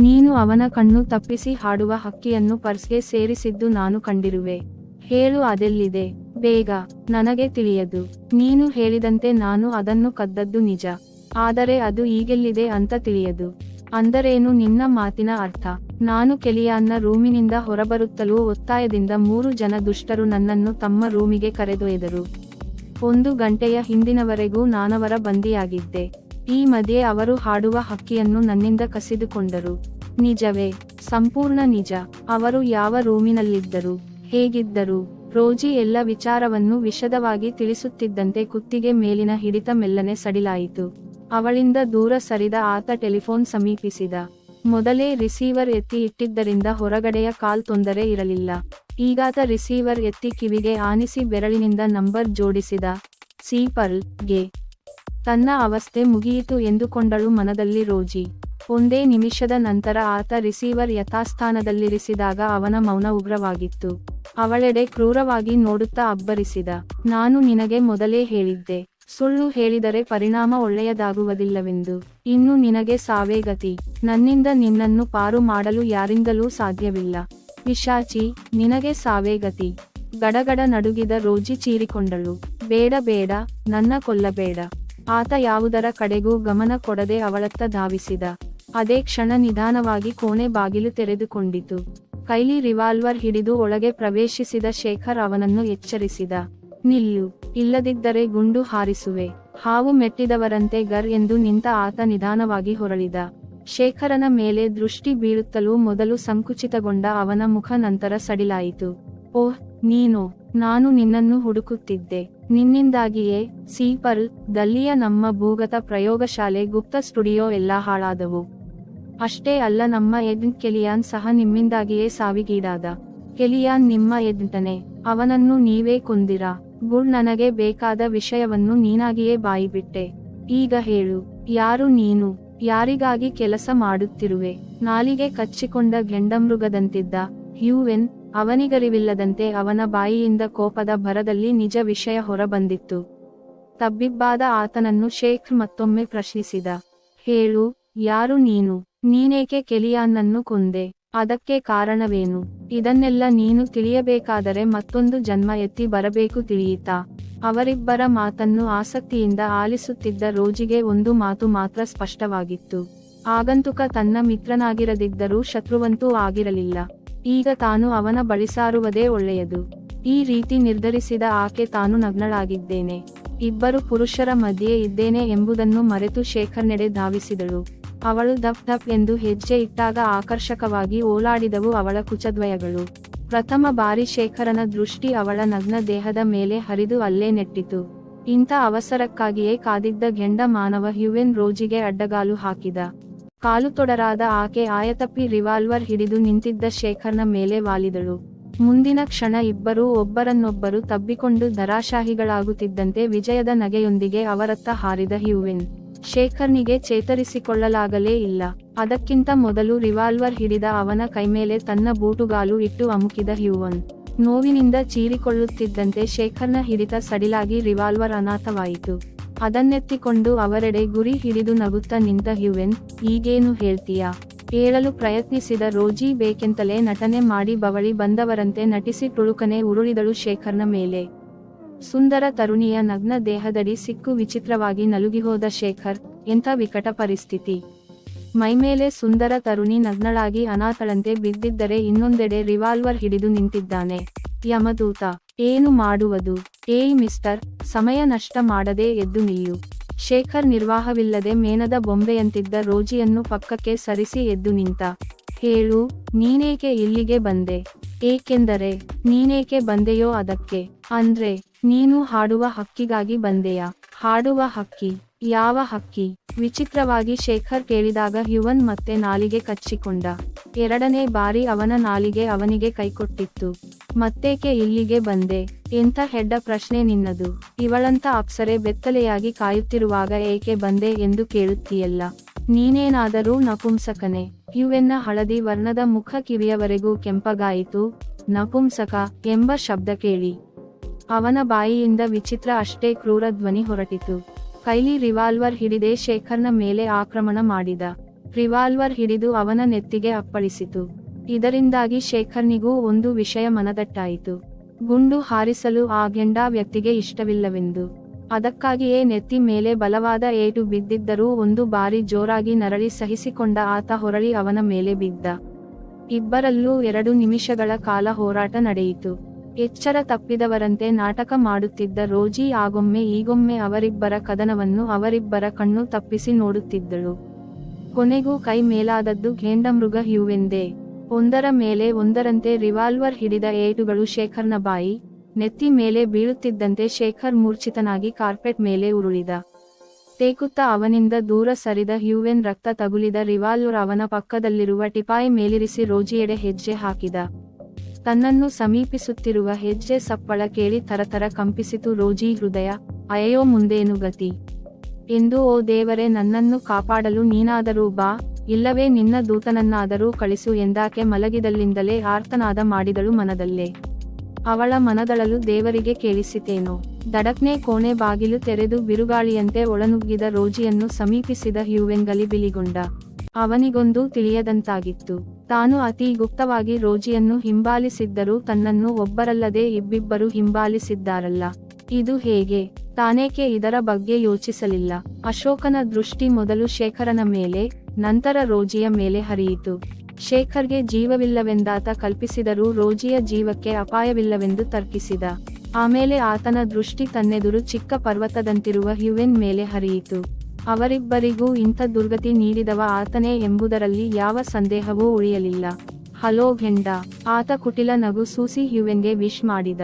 ನೀನು ಅವನ ಕಣ್ಣು ತಪ್ಪಿಸಿ ಹಾಡುವ ಹಕ್ಕಿಯನ್ನು ಪರ್ಸ್ಗೆ ಸೇರಿಸಿದ್ದು ನಾನು ಕಂಡಿರುವೆ. ಹೇಳು ಅದೆಲ್ಲಿದೆ? ಬೇಗ. ನನಗೆ ತಿಳಿಯದು. ನೀನು ಹೇಳಿದಂತೆ ನಾನು ಅದನ್ನು ಕದ್ದದ್ದು ನಿಜ. ಆದರೆ ಅದು ಈಗೆಲ್ಲಿದೆ ಅಂತ ತಿಳಿಯದು. ಅಂದರೇನು ನಿನ್ನ ಮಾತಿನ ಅರ್ಥ? ನಾನು ಕೆಲಿಯಾನ್ನ ರೂಮಿನಿಂದ ಹೊರಬರುತ್ತಲೂ ಒತ್ತಾಯದಿಂದ ಮೂರು ಜನ ದುಷ್ಟರು ನನ್ನನ್ನು ತಮ್ಮ ರೂಮಿಗೆ ಕರೆದೊಯ್ದರು. ಒಂದು ಗಂಟೆಯ ಹಿಂದಿನವರೆಗೂ ನಾನವರ ಬಂದಿಯಾಗಿದ್ದೆ. ಈ ಮಧ್ಯೆ ಅವರು ಹಾಡುವ ಹಕ್ಕಿಯನ್ನು ನನ್ನಿಂದ ಕಸಿದುಕೊಂಡರು. ನಿಜವೇ, ಸಂಪೂರ್ಣ ನಿಜ. ಅವರು ಯಾವ ರೂಮಿನಲ್ಲಿದ್ದರು, ಹೇಗಿದ್ದರು, ರೋಜಿ ಎಲ್ಲ ವಿಚಾರವನ್ನು ವಿಷದವಾಗಿ ತಿಳಿಸುತ್ತಿದ್ದಂತೆ ಕುತ್ತಿಗೆ ಮೇಲಿನ ಹಿಡಿತ ಮೆಲ್ಲನೆ ಸಡಿಲಾಯಿತು. ಅವಳಿಂದ ದೂರ ಸರಿದ ಆತ ಟೆಲಿಫೋನ್ ಸಮೀಪಿಸಿದ. ಮೊದಲೇ ರಿಸೀವರ್ ಎತ್ತಿ ಇಟ್ಟಿದ್ದರಿಂದ ಹೊರಗಡೆಯ ಕಾಲ್ ತೊಂದರೆ ಇರಲಿಲ್ಲ. ಈಗಾತ ರಿಸೀವರ್ ಎತ್ತಿ ಕಿವಿಗೆ ಆನಿಸಿ ಬೆರಳಿನಿಂದ ನಂಬರ್ ಜೋಡಿಸಿದ. ಸೀಪರ್ಲ್ಗೆ ತನ್ನ ಅವಸ್ಥೆ ಮುಗಿಯಿತು ಎಂದುಕೊಂಡಳು ಮನದಲ್ಲಿ ರೋಜಿ. ಒಂದೇ ನಿಮಿಷದ ನಂತರ ಆತ ರಿಸೀವರ್ ಯಥಾಸ್ಥಾನದಲ್ಲಿರಿಸಿದಾಗ ಅವನ ಮೌನ ಉಗ್ರವಾಗಿತ್ತು. ಅವಳೆಡೆ ಕ್ರೂರವಾಗಿ ನೋಡುತ್ತಾ ಅಬ್ಬರಿಸಿದ, ನಾನು ನಿನಗೆ ಮೊದಲೇ ಹೇಳಿದ್ದೆ. ಸುಳ್ಳು ಹೇಳಿದರೆ ಪರಿಣಾಮ ಒಳ್ಳೆಯದಾಗುವುದಿಲ್ಲವೆಂದು. ಇನ್ನು ನಿನಗೆ ಸಾವೇ ಗತಿ. ನನ್ನಿಂದ ನಿನ್ನನ್ನು ಪಾರು ಮಾಡಲು ಯಾರಿಂದಲೂ ಸಾಧ್ಯವಿಲ್ಲ. ಪಿಶಾಚಿ ನಿನಗೆ ಸಾವೇ ಗತಿ ಗಡಗಡ ನಡುಗಿದ ರೋಜಿ ಚೀರಿಕೊಂಡಳು. ಬೇಡ ಬೇಡ. ನನ್ನ ಕೊಲ್ಲಬೇಡ. ಆತ ಯಾವುದರ ಕಡೆಗೂ ಗಮನ ಕೊಡದೆ ಅವಳತ್ತ ಧಾವಿಸಿದ. ಅದೇ ಕ್ಷಣ ನಿಧಾನವಾಗಿ ಕೋಣೆ ಬಾಗಿಲು ತೆರೆದುಕೊಂಡಿತು. ಕೈಲಿ ರಿವಾಲ್ವರ್ ಹಿಡಿದು ಒಳಗೆ ಪ್ರವೇಶಿಸಿದ ಶೇಖರ್ ಅವನನ್ನು ಎಚ್ಚರಿಸಿದ. ನಿಲ್ಲು, ಇಲ್ಲದಿದ್ದರೆ ಗುಂಡು ಹಾರಿಸುವೆ. ಹಾವು ಮೆಟ್ಟಿದವರಂತೆ ಗರ್ ಎಂದು ನಿಂತ ಆತ ನಿಧಾನವಾಗಿ ಹೊರಳಿದ. ಶೇಖರನ ಮೇಲೆ ದೃಷ್ಟಿ ಬೀಳುತ್ತಲೂ ಮೊದಲು ಸಂಕುಚಿತಗೊಂಡ ಅವನ ಮುಖ ನಂತರ ಸಡಿಲಾಯಿತು. ಓಹ್, ನೀನು, ನಾನು ನಿನ್ನನ್ನು ಹುಡುಕುತ್ತಿದ್ದೆ. ನಿನ್ನಿಂದಾಗಿಯೇ ಸೀಪರ್ಲ್ ದಲ್ಲಿಯ ನಮ್ಮ ಭೂಗತ ಪ್ರಯೋಗಶಾಲೆ ಗುಪ್ತ ಸ್ಟುಡಿಯೋ ಎಲ್ಲ ಹಾಳಾದವು. ಅಷ್ಟೇ ಅಲ್ಲ ನಮ್ಮ ಎಡ್ನ್ ಕೆಲಿಯಾನ್ ಸಹ ನಿಮ್ಮಿಂದಾಗಿಯೇ ಸಾವಿಗೀಡಾದ. ಕೆಲಿಯಾನ್ ನಿಮ್ಮ ಎಡ್ಂಟನೆ ಅವನನ್ನು ನೀವೇ ಕೊಂದಿರಾ. ಗುಡ್ ನನಗೆ ಬೇಕಾದ ವಿಷಯವನ್ನು ನೀನಾಗಿಯೇ ಬಾಯಿಬಿಟ್ಟೆ. ಈಗ ಹೇಳು, ಯಾರು ನೀನು? ಯಾರಿಗಾಗಿ ಕೆಲಸ ಮಾಡುತ್ತಿರುವೆ? ನಾಲಿಗೆ ಕಚ್ಚಿಕೊಂಡ ಗೆಂಡಮೃಗದಂತಿದ್ದ ಹ್ಯೂವೆನ್, ಅವನಿಗರಿವಿಲ್ಲದಂತೆ ಅವನ ಬಾಯಿಯಿಂದ ಕೋಪದ ಭರದಲ್ಲಿ ನಿಜ ವಿಷಯ ಹೊರಬಂದಿತ್ತು. ತಬ್ಬಿಬ್ಬಾದ ಆತನನ್ನು ಶೇಖ್ ಮತ್ತೊಮ್ಮೆ ಪ್ರಶ್ನಿಸಿದ. ಹೇಳು, ಯಾರು ನೀನು? ನೀನೇಕೆ ಕೆಲಿಯಾನ್ನನ್ನು ಕೊಂದೆ? ಅದಕ್ಕೆ ಕಾರಣವೇನು? ಇದನ್ನೆಲ್ಲ ನೀನು ತಿಳಿಯಬೇಕಾದರೆ ಮತ್ತೊಂದು ಜನ್ಮ ಎತ್ತಿ ಬರಬೇಕು ತಿಳಿಯಿತಾ. ಅವರಿಬ್ಬರ ಮಾತನ್ನು ಆಸಕ್ತಿಯಿಂದ ಆಲಿಸುತ್ತಿದ್ದ ರೋಜಿಗೆ ಒಂದು ಮಾತು ಮಾತ್ರ ಸ್ಪಷ್ಟವಾಗಿತ್ತು. ಆಗಂತುಕ ತನ್ನ ಮಿತ್ರನಾಗಿರದಿದ್ದರೂ ಶತ್ರುವಂತೂ ಆಗಿರಲಿಲ್ಲ. ಈಗ ತಾನು ಅವನ ಬಳಿಸಾರುವುದೇ ಒಳ್ಳೆಯದು. ಈ ರೀತಿ ನಿರ್ಧರಿಸಿದ ಆಕೆ ತಾನು ನಗ್ನಳಾಗಿದ್ದೇನೆ. ಇಬ್ಬರು ಪುರುಷರ ಮಧ್ಯೆ ಇದ್ದೇನೆ ಎಂಬುದನ್ನು ಮರೆತು ಶೇಖರ್ನೆಡೆ ಧಾವಿಸಿದಳು. ಅವಳು ದಪ್ ದಪ್ ಎಂದು ಹೆಜ್ಜೆ ಇಟ್ಟಾಗ ಆಕರ್ಷಕವಾಗಿ ಓಲಾಡಿದವು ಅವಳ ಕುಚದ್ವಯಗಳು. ಪ್ರಥಮ ಬಾರಿ ಶೇಖರನ ದೃಷ್ಟಿ ಅವಳ ನಗ್ನ ದೇಹದ ಮೇಲೆ ಹರಿದು ಅಲ್ಲೇ ನೆಟ್ಟಿತು. ಇಂಥ ಅವಸರಕ್ಕಾಗಿಯೇ ಕಾದಿದ್ದ ಗೆಂಡ ಮಾನವ ಹ್ಯುವೆನ್ ರೋಜಿಗೆ ಅಡ್ಡಗಾಲು ಹಾಕಿದ. ಕಾಲು ತೊಡರಾದ ಆಕೆ ಆಯತಪ್ಪಿ ರಿವಾಲ್ವರ್ ಹಿಡಿದು ನಿಂತಿದ್ದ ಶೇಖರ್ನ ಮೇಲೆ ವಾಲಿದಳು. ಮುಂದಿನ ಕ್ಷಣ ಇಬ್ಬರೂ ಒಬ್ಬರನ್ನೊಬ್ಬರು ತಬ್ಬಿಕೊಂಡು ಧರಾಶಾಹಿಗಳಾಗುತ್ತಿದ್ದಂತೆ ವಿಜಯದ ನಗೆಯೊಂದಿಗೆ ಅವರತ್ತ ಹಾರಿದ ಹ್ಯೂವೆನ್. ಶೇಖರ್ನಿಗೆ ಚೇತರಿಸಿಕೊಳ್ಳಲಾಗಲೇ ಇಲ್ಲ. ಅದಕ್ಕಿಂತ ಮೊದಲು ರಿವಾಲ್ವರ್ ಹಿಡಿದ ಅವನ ಕೈಮೇಲೆ ತನ್ನ ಬೂಟುಗಾಲು ಇಟ್ಟು ಅಮುಕಿದ ಹ್ಯೂವನ್. ನೋವಿನಿಂದ ಚೀರಿಕೊಳ್ಳುತ್ತಿದ್ದಂತೆ ಶೇಖರ್ನ ಹಿಡಿತ ಸಡಿಲಾಗಿ ರಿವಾಲ್ವರ್ ಅನಾಥವಾಯಿತು. ಅದನ್ನೆತ್ತಿಕೊಂಡು ಅವರೆಡೆ ಗುರಿ ಹಿಡಿದು ನಗುತ್ತಾ ನಿಂತ ಹ್ಯುವೆನ್, ಈಗೇನು ಹೇಳ್ತೀಯಾ? ಹೇಳಲು ಪ್ರಯತ್ನಿಸಿದ ರೋಜಿ ಬೇಕೆಂತಲೇ ನಟನೆ ಮಾಡಿ ಬವಳಿ ಬಂದವರಂತೆ ನಟಿಸಿ ಟುಳುಕನೆ ಉರುಳಿದಳು ಶೇಖರ್ನ ಮೇಲೆ. ಸುಂದರ ತರುಣಿಯ ನಗ್ನ ದೇಹದಡಿ ಸಿಕ್ಕು ವಿಚಿತ್ರವಾಗಿ ನಲುಗಿಹೋದ ಶೇಖರ್, ಎಂಥ ವಿಕಟ ಪರಿಸ್ಥಿತಿ. ಮೈಮೇಲೆ ಸುಂದರ ತರುಣಿ ನಗ್ನಳಾಗಿ ಅನಾಥಳಂತೆ ಬಿದ್ದಿದ್ದರೆ ಇನ್ನೊಂದೆಡೆ ರಿವಾಲ್ವರ್ ಹಿಡಿದು ನಿಂತಿದ್ದಾನೆ. ಯಮದೂತ, ಏನು ಮಾಡುವುದು? ಏಯ್ ಮಿಸ್ಟರ್, ಸಮಯ ನಷ್ಟ ಮಾಡದೆ ಎದ್ದು ನಿಲ್ಲು. ಶೇಖರ್ ನಿರ್ವಾಹವಿಲ್ಲದೆ ಮೇನದ ಬೊಂಬೆಯಂತಿದ್ದ ರೋಜಿಯನ್ನು ಪಕ್ಕಕ್ಕೆ ಸರಿಸಿ ಎದ್ದು ನಿಂತ. ಹೇಳು, ನೀನೇಕೆ ಇಲ್ಲಿಗೆ ಬಂದೆ? ಏಕೆಂದರೆ ನೀನೇಕೆ ಬಂದೆಯೋ ಅದಕ್ಕೆ. ಅಂದ್ರೆ, ನೀನು ಹಾಡುವ ಹಕ್ಕಿಗಾಗಿ ಬಂದೆಯಾ? ಹಾಡುವ ಹಕ್ಕಿ, ಯಾವ ಹಕ್ಕಿ? ವಿಚಿತ್ರವಾಗಿ ಶೇಖರ್ ಕೇಳಿದಾಗ ಯುವನ್ ಮತ್ತೆ ನಾಲಿಗೆ ಕಚ್ಚಿಕೊಂಡ. ಎರಡನೇ ಬಾರಿ ಅವನ ನಾಲಿಗೆ ಅವನಿಗೆ ಕೈಕೊಟ್ಟಿತ್ತು. ಮತ್ತೇಕೆ ಇಲ್ಲಿಗೆ ಬಂದೆ? ಎಂಥ ಹೆಡ್ಡ ಪ್ರಶ್ನೆ ನಿನ್ನದು. ಇವಳಂತ ಅಪ್ಸರೆ ಬೆತ್ತಲೆಯಾಗಿ ಕಾಯುತ್ತಿರುವಾಗ ಏಕೆ ಬಂದೆ ಎಂದು ಕೇಳುತ್ತೀಯಲ್ಲ. ನೀನೇನಾದರೂ ನಪುಂಸಕನೆ. ಇವೆನ್ನ ಹಳದಿ ವರ್ಣದ ಮುಖ ಕಿವಿಯವರೆಗೂ ಕೆಂಪಗಾಯಿತು. ನಪುಂಸಕ ಎಂಬ ಶಬ್ದ ಕೇಳಿ. ಅವನ ಬಾಯಿಯಿಂದ ವಿಚಿತ್ರ ಅಷ್ಟೇ ಕ್ರೂರ ಧ್ವನಿ ಹೊರಟಿತು. ಕೈಲಿ ರಿವಾಲ್ವರ್ ಹಿಡಿದೇ ಶೇಖರ್ನ ಮೇಲೆ ಆಕ್ರಮಣ ಮಾಡಿದ. ರಿವಾಲ್ವರ್ ಹಿಡಿದು ಅವನ ನೆತ್ತಿಗೆ ಅಪ್ಪಳಿಸಿತು. ಇದರಿಂದಾಗಿ ಶೇಖರ್ನಿಗೂ ಒಂದು ವಿಷಯ ಮನದಟ್ಟಾಯಿತು. ಗುಂಡು ಹಾರಿಸಲು ಆ ಗೆಂಡಾ ವ್ಯಕ್ತಿಗೆ ಇಷ್ಟವಿಲ್ಲವೆಂದು. ಅದಕ್ಕಾಗಿಯೇ ನೆತ್ತಿ ಮೇಲೆ ಬಲವಾದ ಏಟು ಬಿದ್ದಿದ್ದರೂ ಒಂದು ಬಾರಿ ಜೋರಾಗಿ ನರಳಿ ಸಹಿಸಿಕೊಂಡ ಆತ ಹೊರಳಿ ಅವನ ಮೇಲೆ ಬಿದ್ದ. ಇಬ್ಬರಲ್ಲೂ ಎರಡು ನಿಮಿಷಗಳ ಕಾಲ ಹೋರಾಟ ನಡೆಯಿತು. ಎಚ್ಚರ ತಪ್ಪಿದವರಂತೆ ನಾಟಕ ಮಾಡುತ್ತಿದ್ದ ರೋಜಿ ಆಗೊಮ್ಮೆ ಈಗೊಮ್ಮೆ ಅವರಿಬ್ಬರ ಕದನವನ್ನು ಅವರಿಬ್ಬರ ಕಣ್ಣು ತಪ್ಪಿಸಿ ನೋಡುತ್ತಿದ್ದಳು. ಕೊನೆಗೂ ಕೈ ಮೇಲಾದದ್ದು ಘೇಂಡಮೃಗ ಹ್ಯೂವೆಂದೇ. ಒಂದರ ಮೇಲೆ ಒಂದರಂತೆ ರಿವಾಲ್ವರ್ ಹಿಡಿದ ಏಟುಗಳು ಶೇಖರ್ನ ಬಾಯಿ ನೆತ್ತಿ ಮೇಲೆ ಬೀಳುತ್ತಿದ್ದಂತೆ ಶೇಖರ್ ಮೂರ್ಛಿತನಾಗಿ ಕಾರ್ಪೆಟ್ ಮೇಲೆ ಉರುಳಿದ. ತೇಕುತ್ತಾ ಅವನಿಂದ ದೂರ ಸರಿದ ಹ್ಯೂವೆನ್ ರಕ್ತ ತಗುಲಿದ ರಿವಾಲ್ವರ್ ಅವನ ಪಕ್ಕದಲ್ಲಿರುವ ಟಿಪಾಯಿ ಮೇಲಿರಿಸಿ ರೋಜಿಯೆಡೆ ಹೆಜ್ಜೆ ಹಾಕಿದ. ತನ್ನನ್ನು ಸಮೀಪಿಸುತ್ತಿರುವ ಹೆಜ್ಜೆ ಸಪ್ಪಳ ಕೇಳಿ ತರತರ ಕಂಪಿಸಿತು ರೋಜಿ ಹೃದಯ, ಅಯ್ಯೋ ಮುಂದೇನು ಗತಿ? ಎಂದು ಓ ದೇವರೇ ನನ್ನನ್ನು ಕಾಪಾಡಲು ನೀನಾದರೂ ಬಾ, ಇಲ್ಲವೇ ನಿನ್ನ ದೂತನನ್ನಾದರೂ ಕಳಿಸು ಎಂದಾಕೆ ಮಲಗಿದಲ್ಲಿಂದಲೇ ಆರ್ತನಾದ ಮಾಡಿದಳು ಮನದಲ್ಲೇ. ಅವಳ ಮನದಳಲು ದೇವರಿಗೆ ಕೇಳಿಸಿತೇನೋ. ದಡಕ್ನೆ ಕೋಣೆ ಬಾಗಿಲು ತೆರೆದು ಬಿರುಗಾಳಿಯಂತೆ ಒಳನುಗ್ಗಿದ ರೋಜಿಯನ್ನು ಸಮೀಪಿಸಿದ ಹ್ಯೂವೆಂಗಲಿ ಗಲಿಬಿಲಿಗೊಂಡ ಅವನಿಗೊಂದು ತಿಳಿಯದಂತಾಗಿತ್ತು. ತಾನು ಅತಿ ಗುಪ್ತವಾಗಿ ರೋಜಿಯನ್ನು ಹಿಂಬಾಲಿಸಿದ್ದರೂ ತನ್ನನ್ನು ಒಬ್ಬರಲ್ಲದೆ ಇಬ್ಬಿಬ್ಬರು ಹಿಂಬಾಲಿಸಿದ್ದಾರಲ್ಲ. ಇದು ಹೇಗೆ? ತಾನೇಕೆ ಇದರ ಬಗ್ಗೆ ಯೋಚಿಸಲಿಲ್ಲ. ಅಶೋಕನ ದೃಷ್ಟಿ ಮೊದಲು ಶೇಖರನ ಮೇಲೆ, ನಂತರ ರೋಜಿಯ ಮೇಲೆ ಹರಿಯಿತು. ಶೇಖರ್ಗೆ ಜೀವವಿಲ್ಲವೆಂದಾತ ಕಲ್ಪಿಸಿದರೂ ರೋಜಿಯ ಜೀವಕ್ಕೆ ಅಪಾಯವಿಲ್ಲವೆಂದು ತರ್ಕಿಸಿದ. ಆಮೇಲೆ ಆತನ ದೃಷ್ಟಿ ತನ್ನೆದುರು ಚಿಕ್ಕ ಪರ್ವತದಂತಿರುವ ಹ್ಯುವೆನ್ ಮೇಲೆ ಹರಿಯಿತು. ಅವರಿಬ್ಬರಿಗೂ ಇಂಥ ದುರ್ಗತಿ ನೀಡಿದವ ಆತನೇ ಎಂಬುದರಲ್ಲಿ ಯಾವ ಸಂದೇಹವೂ ಉಳಿಯಲಿಲ್ಲ. ಹಲೋ ಘೆಂಡ ಆತ ಕುಟಿಲ ನಗು ಸೂಸಿ ಹ್ಯುವೆನ್ಗೆ ವಿಶ್ ಮಾಡಿದ.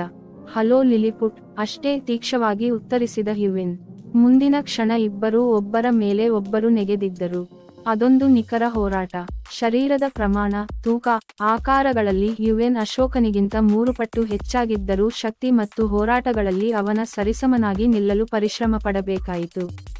ಹಲೋ ಲಿಲಿಪುಟ್, ಅಷ್ಟೇ ತೀಕ್ಷವಾಗಿ ಉತ್ತರಿಸಿದ ಹ್ಯುವೆನ್. ಮುಂದಿನ ಕ್ಷಣ ಇಬ್ಬರೂ ಒಬ್ಬರ ಮೇಲೆ ಒಬ್ಬರು ನೆಗೆದಿದ್ದರು. ಅದೊಂದು ನಿಖರ ಹೋರಾಟ. ಶರೀರದ ಪ್ರಮಾಣ, ತೂಕ, ಆಕಾರಗಳಲ್ಲಿ ಯುಎನ್ ಅಶೋಕನಿಗಿಂತ ಮೂರು ಪಟ್ಟು ಹೆಚ್ಚಾಗಿದ್ದರೂ ಶಕ್ತಿ ಮತ್ತು ಹೋರಾಟಗಳಲ್ಲಿ ಅವನ ಸರಿಸಮನಾಗಿ ನಿಲ್ಲಲು ಪರಿಶ್ರಮ ಪಡಬೇಕಾಯಿತು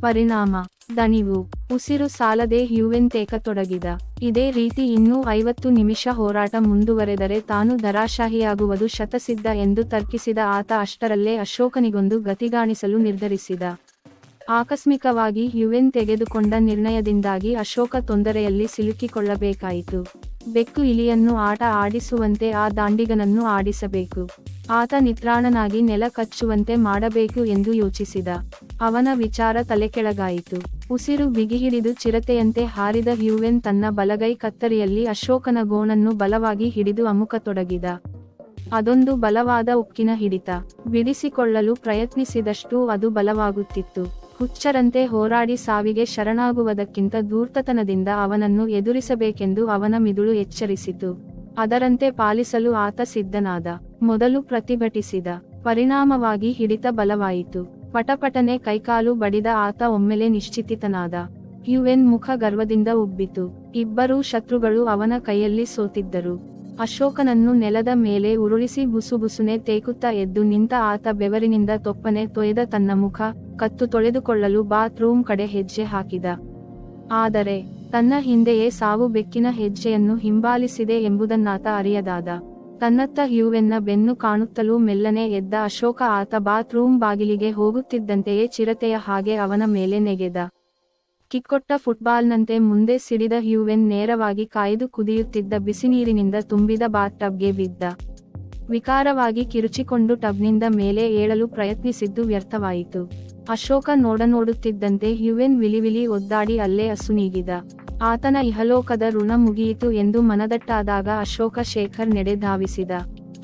ಪರಿಣಾಮ, ದಣಿವು, ಉಸಿರು ಸಾಲದೆ ಯುವೆನ್ ತೇಕತೊಡಗಿದ. ಇದೇ ರೀತಿ ಇನ್ನೂ ಐವತ್ತು ನಿಮಿಷ ಹೋರಾಟ ಮುಂದುವರೆದರೆ ತಾನು ಧರಾಶಾಹಿಯಾಗುವುದು ಶತಸಿದ್ಧ ಎಂದು ತರ್ಕಿಸಿದ ಆತ ಅಷ್ಟರಲ್ಲೇ ಅಶೋಕನಿಗೊಂದು ಗತಿಗಾಣಿಸಲು ನಿರ್ಧರಿಸಿದ. ಆಕಸ್ಮಿಕವಾಗಿ ಯುಎನ್ ತೆಗೆದುಕೊಂಡ ನಿರ್ಣಯದಿಂದಾಗಿ ಅಶೋಕ ತೊಂದರೆಯಲ್ಲಿ ಸಿಲುಕಿಕೊಳ್ಳಬೇಕಾಯಿತು. ಬೆಕ್ಕು ಇಲಿಯನ್ನು ಆಟ ಆಡಿಸುವಂತೆ ಆ ದಾಂಡಿಗನನ್ನು ಆಡಿಸಬೇಕು. ಆತ ನಿತ್ರಾಣನಾಗಿ ನೆಲ ಕಚ್ಚುವಂತೆ ಮಾಡಬೇಕು ಎಂದು ಯೋಚಿಸಿದ. ಅವನ ವಿಚಾರ ತಲೆಕೆಳಗಾಯಿತು. ಉಸಿರು ಬಿಗಿಹಿಡಿದು ಚಿರತೆಯಂತೆ ಹಾರಿದ ಹ್ಯೂವೆನ್ ತನ್ನ ಬಲಗೈ ಕತ್ತರಿಯಲ್ಲಿ ಅಶೋಕನ ಗೋಣನ್ನು ಬಲವಾಗಿ ಹಿಡಿದು ಅಮುಕತೊಡಗಿದ. ಅದೊಂದು ಬಲವಾದ ಉಕ್ಕಿನ ಹಿಡಿತ. ಬಿಡಿಸಿಕೊಳ್ಳಲು ಪ್ರಯತ್ನಿಸಿದಷ್ಟೂ ಅದು ಬಲವಾಗುತ್ತಿತ್ತು. ಹುಚ್ಚರಂತೆ ಹೋರಾಡಿ ಸಾವಿಗೆ ಶರಣಾಗುವುದಕ್ಕಿಂತ ಧೂರ್ತತನದಿಂದ ಅವನನ್ನು ಎದುರಿಸಬೇಕೆಂದು ಅವನ ಮಿದುಳು ಎಚ್ಚರಿಸಿತು. ಅದರಂತೆ ಪಾಲಿಸಲು ಆತ ಸಿದ್ಧನಾದ. ಮೊದಲು ಪ್ರತಿಭಟಿಸಿದ. ಪರಿಣಾಮವಾಗಿ ಹಿಡಿತ ಬಲವಾಯಿತು. ಪಟಪಟನೆ ಕೈಕಾಲು ಬಡಿದ ಆತ ಒಮ್ಮೆಲೆ ನಿಶ್ಚಿತಿತನಾದ. ಯುಎನ್ ಮುಖ ಗರ್ವದಿಂದ ಉಬ್ಬಿತು. ಇಬ್ಬರೂ ಶತ್ರುಗಳು ಅವನ ಕೈಯಲ್ಲಿ ಸೋತಿದ್ದರು. ಅಶೋಕನನ್ನು ನೆಲದ ಮೇಲೆ ಉರುಳಿಸಿ ಬುಸುಬುಸುನೆ ತೇಕುತ್ತಾ ಎದ್ದು ನಿಂತ ಆತ ಬೆವರಿನಿಂದ ತೊಪ್ಪನೆ ತೊಯ್ದ ತನ್ನ ಮುಖ, ಕತ್ತು ತೊಳೆದುಕೊಳ್ಳಲು ಬಾತ್ರೂಮ್ ಕಡೆ ಹೆಜ್ಜೆ ಹಾಕಿದ. ಆದರೆ, ತನ್ನ ಹಿಂದೆಯೇ ಸಾವು ಬೆಕ್ಕಿನ ಹೆಜ್ಜೆಯನ್ನು ಹಿಂಬಾಲಿಸಿದೆ ಎಂಬುದನ್ನಾತ ಅರಿಯದಾದ. ತನ್ನತ್ತ ಹ್ಯೂವೆನ್ನ ಬೆನ್ನು ಕಾಣುತ್ತಲೂ ಮೆಲ್ಲನೆ ಎದ್ದ ಅಶೋಕ ಆತ ಬಾತ್ರೂಮ್ ಬಾಗಿಲಿಗೆ ಹೋಗುತ್ತಿದ್ದಂತೆಯೇ ಚಿರತೆಯ ಹಾಗೆ ಅವನ ಮೇಲೆ ನೆಗೆದ. ಕಿಕ್ಕೊಟ್ಟ ಫುಟ್ಬಾಲ್ನಂತೆ ಮುಂದೆ ಸಿಡಿದ ಹ್ಯೂವೆನ್ ನೇರವಾಗಿ ಕಾಯ್ದು ಕುದಿಯುತ್ತಿದ್ದ ಬಿಸಿನೀರಿನಿಂದ ತುಂಬಿದ ಬಾತ್ ಟಬ್ಗೆ ಬಿದ್ದ. ವಿಕಾರವಾಗಿ ಕಿರುಚಿಕೊಂಡು ಟಬ್ನಿಂದ ಮೇಲೆ ಏಳಲು ಪ್ರಯತ್ನಿಸಿದ್ದು ವ್ಯರ್ಥವಾಯಿತು. ಅಶೋಕ ನೋಡನೋಡುತ್ತಿದ್ದಂತೆ ಹ್ಯುವೆನ್ ವಿಲಿವಿಲಿ ಒದ್ದಾಡಿ ಅಲ್ಲೇ ಅಸುನೀಗಿದ ಆತನ ಇಹಲೋಕದ ಋಣ ಮುಗಿಯಿತು ಎಂದು ಮನದಟ್ಟಾದಾಗ ಅಶೋಕ ಶೇಖರ್ ನೆಡೆ ಧಾವಿಸಿದ.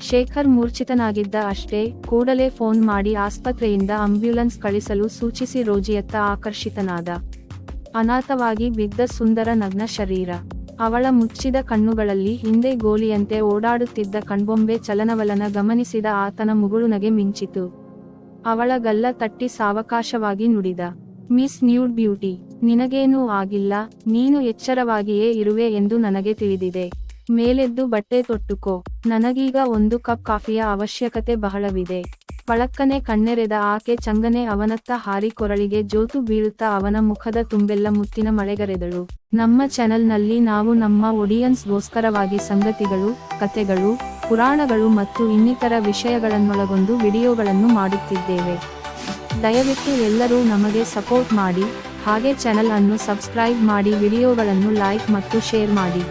ಶೇಖರ್ ಮೂರ್ಛಿತನಾಗಿದ್ದ ಅಷ್ಟೇ, ಕೂಡಲೇ ಫೋನ್ ಮಾಡಿ ಆಸ್ಪತ್ರೆಯಿಂದ ಆಂಬ್ಯುಲೆನ್ಸ್ ಕಳಿಸಲು ಸೂಚಿಸಿ ರೋಜಿಯತ್ತ ಆಕರ್ಷಿತನಾದ. ಅನಾಥವಾಗಿ ಬಿದ್ದ ಸುಂದರ ನಗ್ನ ಶರೀರ. ಅವಳ ಮುಚ್ಚಿದ ಕಣ್ಣುಗಳಲ್ಲಿ ಹಿಂದೆ ಗೋಲಿಯಂತೆ ಓಡಾಡುತ್ತಿದ್ದ ಕಣ್ಬೊಂಬೆ ಚಲನವಲನ ಗಮನಿಸಿದ ಆತನ ಮುಗುಳುನಗೆ ಮಿಂಚಿತು. ಅವಳ ಗಲ್ಲ ತಟ್ಟಿ ಸಾವಕಾಶವಾಗಿ ನುಡಿದ. ಮಿಸ್ ನ್ಯೂಡ್ ಬ್ಯೂಟಿ, ನಿನಗೇನೂ ಆಗಿಲ್ಲ, ನೀನು ಎಚ್ಚರವಾಗಿಯೇ ಇರುವೆ ಎಂದು ನನಗೆ ತಿಳಿದಿದೆ. ಮೇಲೆದ್ದು ಬಟ್ಟೆ ತೊಟ್ಟುಕೋ, ನನಗೀಗ ಒಂದು ಕಪ್ ಕಾಫಿಯ ಅವಶ್ಯಕತೆ ಬಹಳವಿದೆ. ಪಳಕ್ಕನೆ ಕಣ್ಣೆರೆದ ಆಕೆ ಚಂಗನೆ ಅವನತ್ತ ಹಾರಿ ಕೊರಳಿಗೆ ಜೋತು ಬೀಳುತ್ತಾ ಅವನ ಮುಖದ ತುಂಬೆಲ್ಲ ಮುತ್ತಿನ ಮಳೆಗರೆದಳು. ನಮ್ಮ ಚಾನೆಲ್ನಲ್ಲಿ ನಾವು ನಮ್ಮ ಒಡಿಯನ್ಸ್ಗೋಸ್ಕರವಾಗಿ ಸಂಗತಿಗಳು ಕಥೆಗಳು ಪುರಾಣಗಳು ಮತ್ತು ಇನ್ನಿತರ ವಿಷಯಗಳನ್ನೊಳಗೊಂಡು ವಿಡಿಯೋಗಳನ್ನು ಮಾಡುತ್ತಿದ್ದೇವೆ. ದಯವಿಟ್ಟು ಎಲ್ಲರೂ ನಮಗೆ ಸಪೋರ್ಟ್ ಮಾಡಿ, ಹಾಗೆ ಚಾನೆಲ್ ಅನ್ನು ಸಬ್ಸ್ಕ್ರೈಬ್ ಮಾಡಿ, ವಿಡಿಯೋಗಳನ್ನು ಲೈಕ್ ಮತ್ತು ಶೇರ್ ಮಾಡಿ.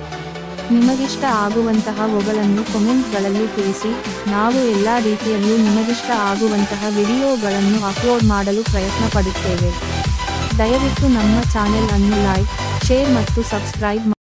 ನಿಮಗಿಷ್ಟ ಆಗುವಂತಹ ಒಗಳನ್ನು ಕೊಮೆಂಟ್ಗಳಲ್ಲಿ ತಿಳಿಸಿ, ನಾವು ಎಲ್ಲ ರೀತಿಯಲ್ಲೂ ನಿಮಗಿಷ್ಟ ಆಗುವಂತಹ ವಿಡಿಯೋಗಳನ್ನು ಅಪ್ಲೋಡ್ ಮಾಡಲು ಪ್ರಯತ್ನ ಪಡುತ್ತೇವೆ ದಯವಿಟ್ಟು ನಮ್ಮ ಚಾನೆಲ್ ಅನ್ನು ಲೈಕ್, ಶೇರ್ ಮತ್ತು ಸಬ್ಸ್ಕ್ರೈಬ್